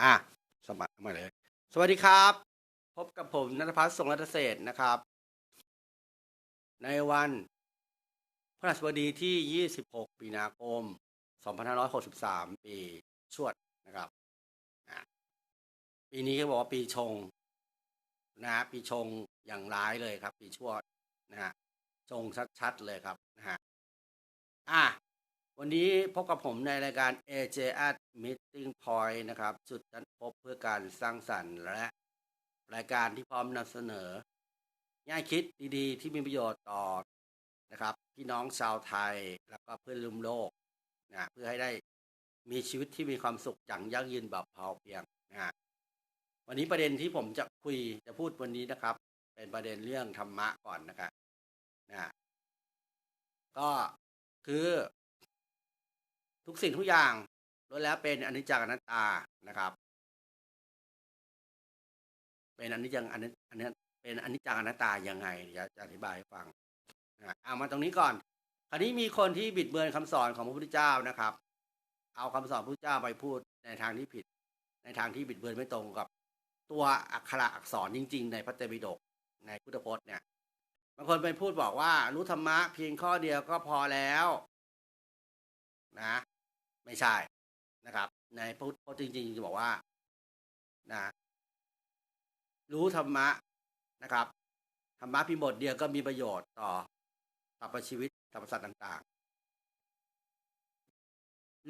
อะสมัครมาเลย สวัสดีครับ พบกับผมนัทพัฒน์สงรัตเศษนะครับ ในวันพฤหัสบดีที่ 26ปีนาคม 2563 ปีชวดนะครับ ปีนี้ก็บอกว่าปีชงนะฮะปีชงอย่างร้ายเลยครับ ปีชวดนะฮะชงชัดๆเลยครับนะฮะอะ วันนี้พบกับผมในรายการ AJ at Meeting Point นะครับ จุดนัดพบเพื่อการสร้างสรรค์และรายการที่พร้อมนำเสนอแง่คิดดีๆ ที่มีประโยชน์ต่อนะครับพี่น้องชาวไทยแล้วก็เพื่อนร่วมโลกนะเพื่อให้ได้มีชีวิตที่มีความสุขอย่างยั่งยืนแบบพอเพียงนะวันนี้ประเด็นที่ผมจะคุยจะพูดวันนี้นะครับ เป็นประเด็นเรื่องธรรมะก่อนนะครับนะก็คือ สิ่งทุกอย่างล้วนแล้วเป็นอนิจจังอนัตตานะครับ เป็นอนิจจังอนัตอันนี้เป็นอนิจจังอนัตตายังไงเดี๋ยวจะอธิบายให้ฟังนะเอามาตรงนี้ก่อน คราวนี้มีคนที่บิดเบือนคำสอนของพระพุทธเจ้านะครับ เอาคำสอนพระพุทธเจ้าไปพูดในทางที่ผิด ในทางที่บิดเบือนไม่ตรงกับ ตัวอักขระอักษรจริง ๆ ในพระเตรปิฎกในพุทธพจน์เนี่ยบางคนไปพูดบอกว่ารู้ธรรมะเพียงข้อเดียวก็พอแล้ว นะ ไม่ใช่นะครับ ในพุทธพจน์จริงๆจะบอกว่านะรู้ธรรมะนะครับธรรมะเพียงบทเดียวก็มีประโยชน์ต่อสรรพชีวิตสรรพสัตว์ต่างๆ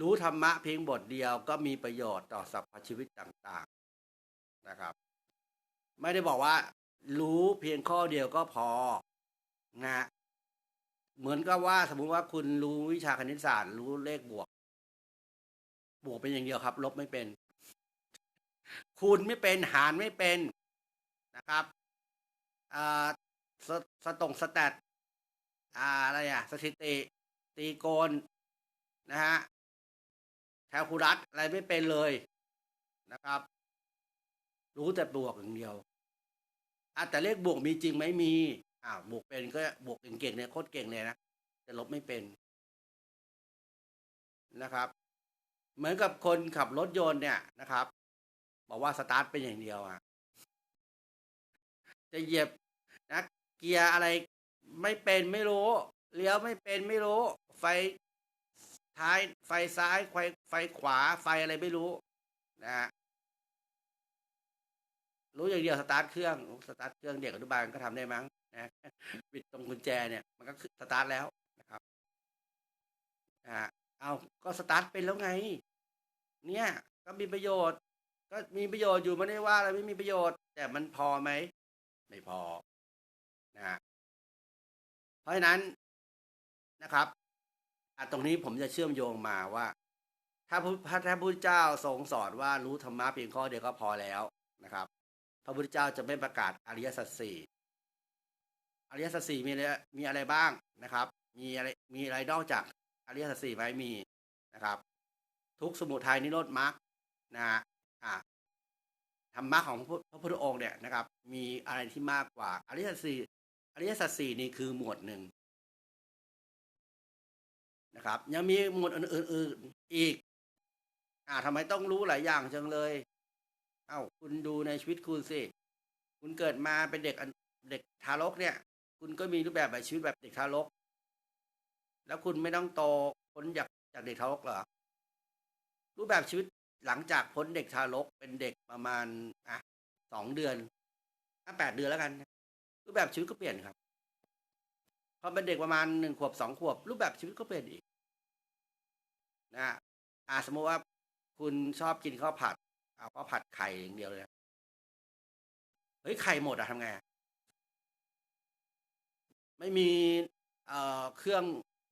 รู้ธรรมะเพียงบทเดียวก็มีประโยชน์ต่อสรรพชีวิตต่างๆนะครับ ไม่ได้บอกว่า รู้เพียงข้อเดียวก็พอนะเหมือนกับว่าสมมุติว่าคุณรู้วิชาคณิตศาสตร์ รู้เลขบวก บวกเป็นอย่างเดียวครับ ลบไม่เป็น คูณไม่เป็นหารไม่เป็นนะครับอ่าสสตงสแตทอ่าอะไรอะสถิติ ตีโกนนะฮะแคลคูลัสอะไรไม่เป็นเลยนะครับ รู้แต่บวกอย่างเดียวอะแต่เลขบวกมีจริงไหมมีอ้าวบวกเป็นก็บวกเก่งๆเนี่ยโคตรเก่งเลยนะแต่ลบไม่เป็นนะครับ เหมือนกับคนขับรถยนต์เนี่ยนะครับ บอกว่าสตาร์ทเป็นอย่างเดียวอะจะเหยียบนะเกียร์อะไรไม่เป็นไม่รู้เลี้ยวไม่เป็นไม่รู้ ไฟท้ายไฟซ้ายไฟไฟขวาไฟอะไรไม่รู้นะฮะรู้อย่างเดียวสตาร์ทเครื่องสตาร์ทเครื่องเด็กอนุบาลก็ทำได้มั้งนะบิดตรงกุญแจเนี่ย มันก็สตาร์ทแล้วนะครับอ่า เอาก็สตาร์ทเป็นแล้วไง เนี่ย ก็มีประโยชน์ ก็มีประโยชน์อยู่ไม่ได้ว่าอะไรไม่มีประโยชน์ แต่มันพอไหมไม่พอนะฮะเพราะฉะนั้นนะครับอะตรงนี้ผมจะเชื่อมโยงมาว่า ถ้าพระถ้าพระพุทธเจ้าทรงสอนว่ารู้ธรรมะเพียงข้อเดียวก็พอแล้วนะครับ พระพุทธเจ้าจะไม่ประกาศอริยสัจสี่อริยสัจสี่มีอะไรมีอะไรบ้างนะครับ มีอะไรมีอะไรนอกจาก อริยสัจสี่ไหมมีนะครับ ทุกสมุทัยนิโรธมรรคนะฮะธรรมะของพระพุทธองค์เนี่ยนะครับ มีอะไรที่มากกว่า อริยสัจสี่อริยสัจสี่นี่คือหมวดหนึ่งนะครับ ยังมีหมวดอื่นๆอีก อ่าทำไมต้องรู้หลายอย่างจังเลย เอ้าคุณดูในชีวิตคุณสิ คุณเกิดมาเป็นเด็กเด็กทารกเนี่ย คุณก็มีรูปแบบแบบชีวิตแบบเด็กทารก แล้วคุณไม่ต้องโตพ้นจากจากเด็กทารกเหรอรูปแบบชีวิตหลังจากพ้นเด็กทารกเป็นเด็กประมาณอะสองเดือนถ้าแปดเดือนแล้วกัน รูปแบบชีวิตก็เปลี่ยนครับพอเป็นเด็กประมาณหนึ่งขวบสองขวบ รูปแบบชีวิตก็เปลี่ยนอีกนะอ่าสมมติว่าคุณชอบกินข้าวผัด เอาข้าวผัดไข่อย่างเดียวเลยเฮ้ยไข่หมดอะทำไงไม่มีเอ่อเครื่อง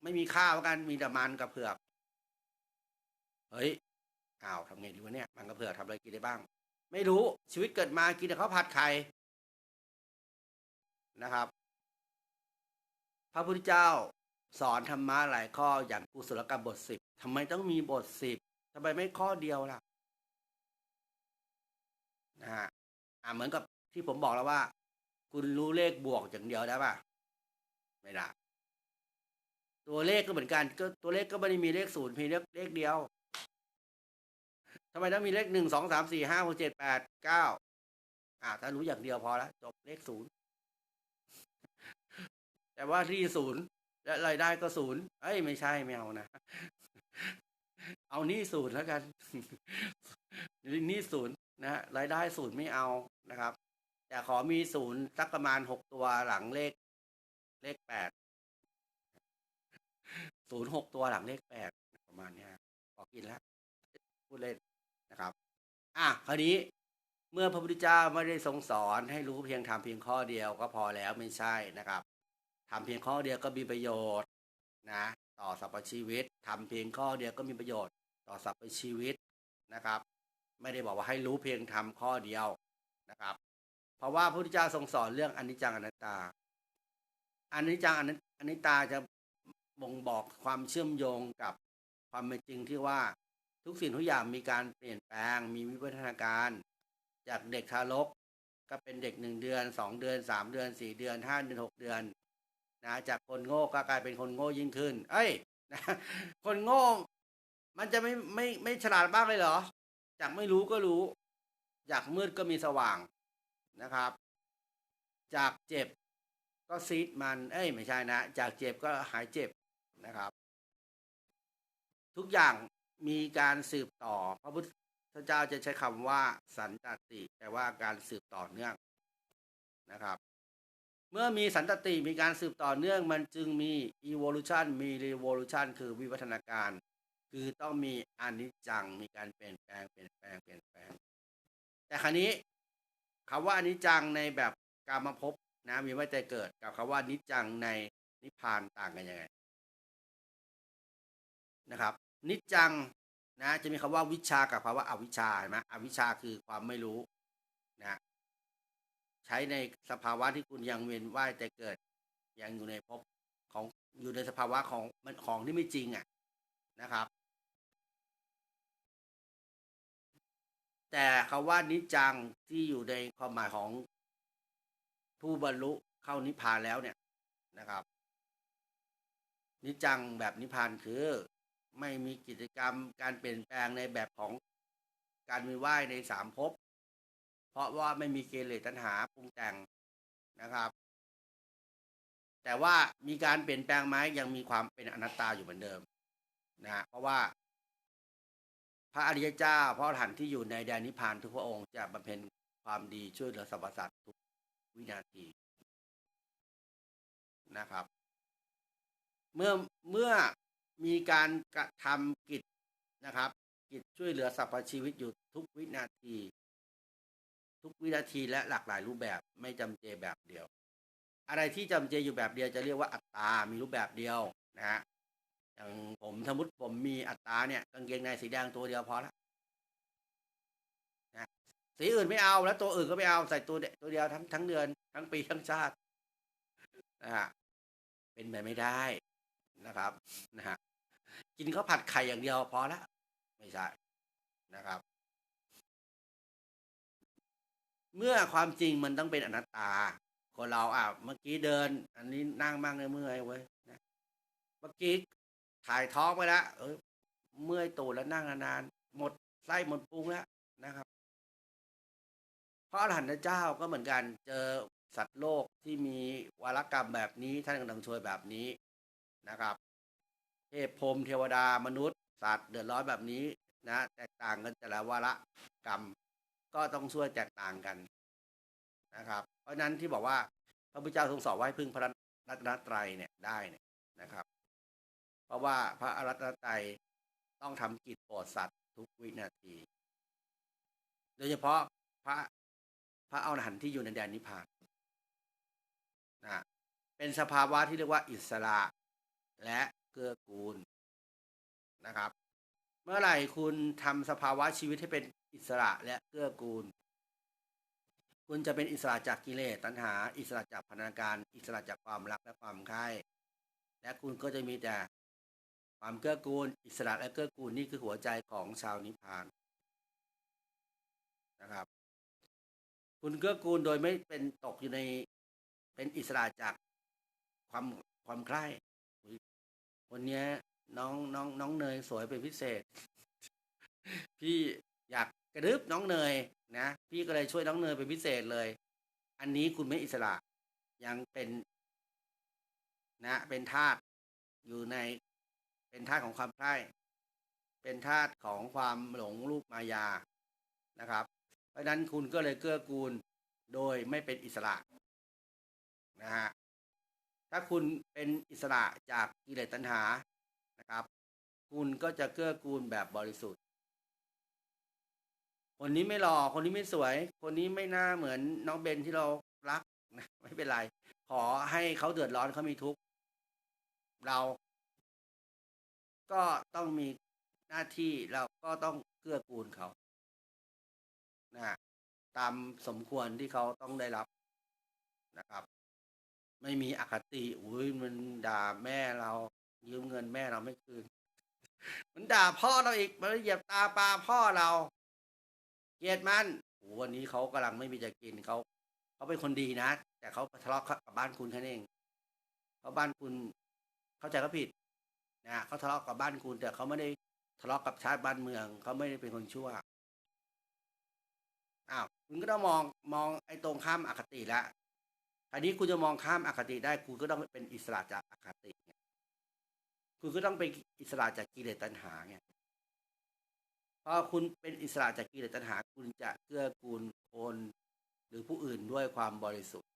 ไม่มีข้าวกันมีแต่มันกับเผือก เฮ้ยอ้าวทำไงดีวะเนี่ย มันกับเผือกทำอะไรกินได้บ้าง ไม่รู้ชีวิตเกิดมากินแต่ข้าวผัดไข่นะครับ พระพุทธเจ้าสอนธรรมะหลายข้ออย่างกุศลกรรมบทสิบทำไมต้องมีบทสิบทำไมไม่ข้อเดียวล่ะนะฮะอ่าเหมือนกับที่ผมบอกแล้วว่า คุณรู้เลขบวกอย่างเดียวได้ป่ะ ไม่ได้ ตัวเลขก็เหมือนกันก็ตัวเลขก็ไม่ได้มีเลขศูนย์เพียงเลขเลขเดียวทำไมต้องมีเลขหนึ่งสองสามสี่ห้าหกเจ็ดแปดเก้าอ่าถ้ารู้อย่างเดียวพอละจบเลขศูนย์แต่ว่าที่ศูนย์และรายได้ก็ศูนย์เอ้ยไม่ใช่ไม่เอานะ เอาหนี่ศูนย์แล้วกันหนี่ศูนย์นะฮะรายได้ศูนย์ไม่เอานะครับ แต่ขอมีศูนย์สักประมาณหกตัวหลังเลข เลขแปด ศูนย์หกตัวหลังเลขแปดประมาณนี้ยขอกินแล้วพูดเล่นนะครับ อะคราวนี้เมื่อพระพุทธเจ้าไม่ได้ทรงสอนให้รู้เพียงทำเพียงข้อเดียวก็พอแล้วไม่ใช่นะครับทำเพียงข้อเดียวก็มีประโยชน์นะต่อสรรพชีวิตทำเพียงข้อเดียวก็มีประโยชน์ต่อสรรพชีวิตนะครับ ไม่ได้บอกว่าให้รู้เพียงทำข้อเดียวนะครับ เพราะว่าพระพุทธเจ้าทรงสอนเรื่องอนิจจังอนัตตาอนิจจังอนัตอนิจตาจะ บ่งบอกความเชื่อมโยงกับความเป็นจริงที่ว่าทุกสิ่งทุกอย่างมีการเปลี่ยนแปลง มีวิวัฒนาการ จากเด็กทารกก็เป็นเด็กหนึ่งเดือนสองเดือนสามเดือนสี่เดือนห้าเดือนหกเดือนนะจากคนโง่ก็กลายเป็นคนโง่ยิ่งขึ้น เอ้ยนะคนโง่มันจะไม่ไม่ไม่ฉลาดบ้างเลยเหรอ จากไม่รู้ก็รู้ จากมืดก็มีสว่างนะครับ จากเจ็บก็ซีดมัน เอ้ยไม่ใช่นะ จากเจ็บก็หายเจ็บ นะครับ ทุกอย่างมีการสืบต่อ พระพุทธเจ้าจะใช้คำว่าสันตติแปลว่าการสืบต่อเนื่องนะครับ เมื่อมีสันตติมีการสืบต่อเนื่องมันจึงมี evolution มี revolution คือวิวัฒนาการ คือต้องมีอนิจจังมีการเปลี่ยนแปลงเปลี่ยนแปลงเปลี่ยนแปลง แต่ครั้นี้คำว่าอนิจจังในแบบกามภพนะมีไว้แต่เกิดกับคำว่านิจจังในนิพพานต่างกันยังไง นะครับ นิจจังนะจะมีคำว่าวิชากับคำว่าอวิชชาเห็นไหมอวิชชาคือความไม่รู้นะใช้ในสภาวะที่คุณยังเวียนว่ายแต่เกิด ยังอยู่ในภพของอยู่ในสภาวะของมันของที่ไม่จริงอะนะครับ แต่คำว่านิจจังที่อยู่ในความหมายของผู้บรรลุเข้านิพพานแล้วเนี่ยนะครับ นิจจังแบบนิพพานคือ ไม่มีกิจกรรมการเปลี่ยนแปลงในแบบของการมีว่ายในสามภพเพราะว่าไม่มีเกเลสตัณหาปรุงแต่งนะครับ แต่ว่ามีการเปลี่ยนแปลงไหมยังมีความเป็นอนัตตาอยู่เหมือนเดิมนะเพราะว่า พระอริยเจ้าพระอรหันต์ที่อยู่ในแดนนิพพานทุกพระองค์จะบำเพ็ญความดีช่วยเหลือสรรพสัตว์ทุกวินาทีนะครับ เมื่อเมื่อ มีการกระทำกิจนะครับ กิจช่วยเหลือสรรพชีวิตอยู่ทุกวินาที ทุกวินาทีและหลากหลายรูปแบบไม่จำเจแบบเดียว อะไรที่จำเจอยู่แบบเดียวจะเรียกว่าอัตตามีรูปแบบเดียวนะฮะอย่างผมสมมติผมมีอัตราเนี่ยกางเกงในสีแดงตัวเดียวพอละนะสีอื่นไม่เอาแล้วตัวอื่นก็ไม่เอาใส่ตัวเดตัวเดียวทั้งทั้งเดือน ทั้งปีทั้งชาตินะฮะเป็นไปไม่ได้นะครับนะฮะ กินข้าวผัดไข่อย่างเดียวพอละไม่ใช่นะครับ เมื่อความจริงมันต้องเป็นอนัตตา คนเราอะเมื่อกี้เดิน อันนี้นั่งบ้างเลยเมื่อยเว้ยนะเมื่อกี้ถ่ายท้องไปแล้วเออเมื่อยตูดแล้วนั่งนานๆหมดไส้หมดปรุงแล้วนะครับเพราะอรหันตเจ้าก็เหมือนกันเจอสัตว์โลกที่มีวารกรรมแบบนี้ท่านกำลังช่วยแบบนี้นะครับ เทพพรมเทวดามนุษย์ สัตว์เดือดร้อนแบบนี้นะแตกต่างกันแต่ละวาระกรรม ก็ต้องช่วยแตกต่างกันนะครับ เพราะฉะนั้นที่บอกว่าพระพุทธเจ้าทรงสอนไว้พึ่งพระรัตนตรัยเนี่ยได้เนี่ยนะครับ เพราะว่าพระอรัตนตรัยต้องทำกิจโปรดสัตว์ทุกวินาที โดยเฉพาะพระพระอรหันต์ที่อยู่ในแดนนิพพานนะเป็นสภาวะที่เรียกว่าอิสระ และ เกื้อกูลนะครับ เมื่อไหร่คุณทำสภาวะชีวิตให้เป็นอิสระและเกื้อกูล คุณจะเป็นอิสระจากกิเลสตัณหา อิสระจากพันธาการ อิสระจากความรักและความใคร่และคุณก็จะมีแต่ความเกื้อกูล อิสระและเกื้อกูลนี่คือหัวใจของชาวนิพพานนะครับ คุณเกื้อกูลโดยไม่เป็นตกอยู่ในเป็นอิสระจากความความใคร่ วันนี้น้องน้องน้องเนยสวยเป็นพิเศษ พี่อยากกระดึบน้องเนยนะพี่ก็เลยช่วยน้องเนยเป็นพิเศษเลย อันนี้คุณไม่อิสระยังเป็น นะ เป็นทาสอยู่ใน เป็นทาสของความใคร่เป็นทาสของความหลงรูปมายานะครับ เพราะนั้นคุณก็เลยเกื้อกูลโดยไม่เป็นอิสระนะฮะ ถ้าคุณเป็นอิสระจากกิเลสตัณหานะครับ คุณก็จะเกื้อกูลแบบบริสุทธิ์ คนนี้ไม่หล่อคนนี้ไม่สวย คนนี้ไม่น่าเหมือนน้องเบนที่เรารักนะไม่เป็นไร ขอให้เขาเดือดร้อนเขามีทุกข์เรา ก็ต้องมีหน้าที่เราก็ต้องเกื้อกูลเขานะตามสมควรที่เขาต้องได้รับนะครับ ไม่มีอคติอุ้ยมันด่าแม่เรา ยืมเงินแม่เราไม่คืน มันด่าพ่อเราอีกมันเหยียบตาปลาพ่อเราเกลียดมันโอ้วันนี้เขากำลังไม่มีจะกินเขาเขาเป็นคนดีนะ แต่เขาทะเลาะกับบ้านคุณแค่นั้นเองเพราะบ้านคุณเข้าใจเขาผิดนะเขาทะเลาะกับบ้านคุณแต่เขาไม่ได้ทะเลาะกับชาติบ้านเมืองเขาไม่ได้เป็นคนชั่วอ้าวคุณก็ต้องมองมองไอ้ตรงข้ามอคติแล้ว อันนี้คุณจะมองข้ามอคติได้คุณก็ต้องเป็นอิสระจากอคติไงคุณก็ต้องเป็นอิสระจากกิเลสตัณหาไงพอคุณเป็นอิสระจากกิเลสตัณหา คุณจะเกื้อกูลคนหรือผู้อื่นด้วยความบริสุทธิ์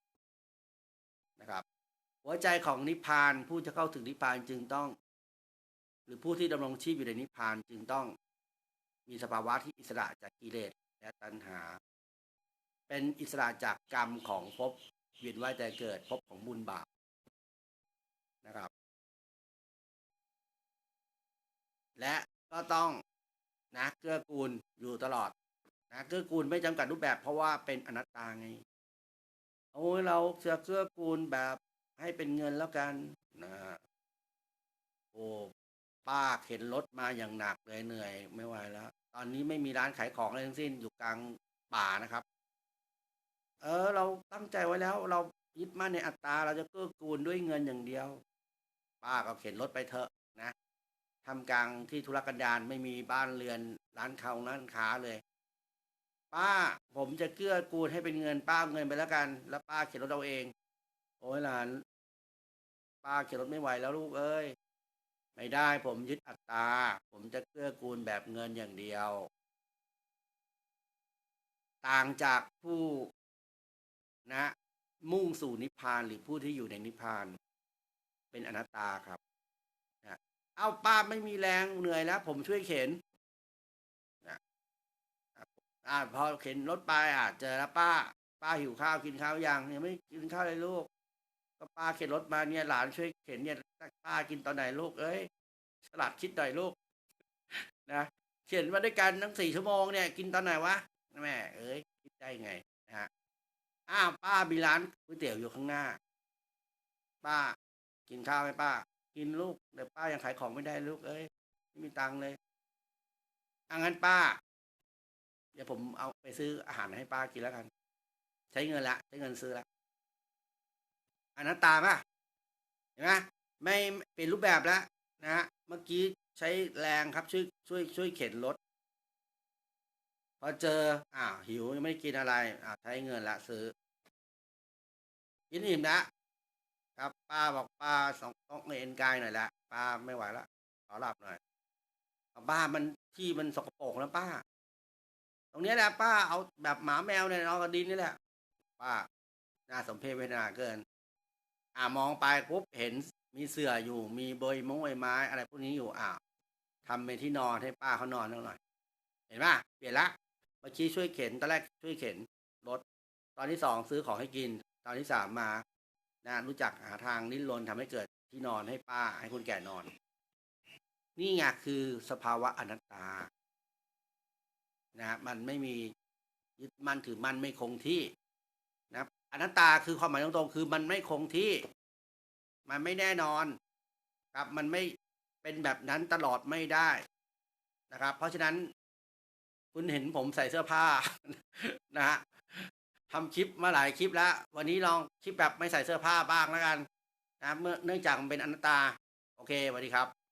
นะครับ หัวใจของนิพพานผู้จะเข้าถึงนิพพานจึงต้อง หรือผู้ที่ดำรงชีพอยู่ในนิพพานจึงต้อง มีสภาวะที่อิสระจากกิเลสและตัณหา เป็นอิสระจากกรรมของภพ เวียนว่ายแต่เกิดภพของบุญบาปนะครับ และก็ต้องนะเกื้อกูลอยู่ตลอดนะเกื้อกูลไม่จำกัดรูปแบบ เพราะว่าเป็นอนัตตาไงโอ้ยเราจะเกื้อกูลแบบให้เป็นเงินแล้วกันนะโอ้ป้าเข็นรถมาอย่างหนักเลยเหนื่อย ไม่ไหวแล้ว ตอนนี้ไม่มีร้านขายของอะไรทั้งสิ้นอยู่กลางป่านะครับ เออ เราตั้งใจไว้แล้ว เรายึดมั่นในอัตตา เราจะเกื้อกูลด้วยเงินอย่างเดียว ป้าก็เข็นรถไปเถอะนะทำกลางที่ธุรกันดารไม่มีบ้านเรือนร้านเขาร้านค้าเลย ป้าผมจะเกื้อกูลให้เป็นเงินป้าเงินไปแล้วกัน แล้วป้าเข็นรถเอาเอง โอ้ยหลาน ป้าเข็นรถไม่ไหวแล้วลูกเอ้ยไม่ได้ผมยึดอัตตา ผมจะเกื้อกูลแบบเงินอย่างเดียว ต่างจากผู้ นะมุ่งสู่นิพพานหรือผู้ที่อยู่ในนิพพาน เป็นอนัตตาครับนะเอาป้าไม่มีแรงเหนื่อยแล้ว ผมช่วยเข็นนะอ่าพอเข็นรถไปอะเจอแล้วป้า ป้าหิวข้าวกินข้าวยังยังไม่กินข้าวเลยลูก ก็ป้าเข็นรถมาเนี่ยหลานช่วยเข็นเนี่ยป้ากินตอนไหนลูกเอ้ยฉลาดคิดหน่อยลูกนะเข็นมาด้วยกันทั้งสี่ชั่วโมงเนี่ย กินตอนไหนวะแม่เอ้ยคิดได้ไง อ้าวป้ามีร้านก๋วยเตี๋ยวอยู่ข้างหน้า ป้า กินข้าวไหมป้า กินลูกแต่ป้ายังขายของไม่ได้ลูกเอ้ยไม่มีตังค์เลยอางั้นป้า เดี๋ยวผมเอาไปซื้ออาหารให้ป้ากินแล้วกัน ใช้เงินละใช้เงินซื้อละอนัตตาป่ะเห็นไหมไม่เป็นรูปแบบแล้วนะฮะเมื่อกี้ใช้แรงครับช่วยช่วยช่วยเข็นรถ พอเจออ้าวหิวยังไม่กินอะไรอ้าวใช้เงินละซื้อ กินอิ่มนะครับป้าบอกป้าสองต้องเอ็นกายหน่อยละป้าไม่ไหวละขอหลับหน่อยบ้านมันที่มันสกปรกแล้วป้า ตรงนี้แหละป้าเอาแบบหมาแมวเนี่ยนอนกับดินนี่แหละ ป้าน่าสมเพชเวทนาเกิน อ่ามองไปปุ๊บเห็นมีเสื่ออยู่มีเบยมงใบไม้ อะไรพวกนี้อยู่อ้าทำเป็นที่นอนให้ป้าเขานอนหน่อย เห็นป่ะเปลี่ยนละ อกี้ช่วยเข็นตอนแรกช่วยเข็นรถ ตอนที่สองซื้อของให้กิน ตอนที่สามมานะรู้จักหาทางนิ้นรนทำให้เกิดที่นอนให้ป้าให้คนแก่นอน นี่ไงคือสภาวะอนัตตานะมันไม่มียึดมั่นถือมั่นไม่คงที่นะครับอนัตตาคือความหมายตรงๆคือมันไม่คงที่ มันไม่แน่นอนครับมันไม่เป็นแบบนั้นตลอดไม่ได้นะครับ เพราะฉะนั้น คุณเห็นผมใส่เสื้อผ้านะฮะทำคลิปมาหลายคลิปแล้ว วันนี้ลองคลิปแบบไม่ใส่เสื้อผ้าบ้างแล้วกันนะเมื่อเนื่องจากมันเป็นอนัตตา โอเคสวัสดีครับ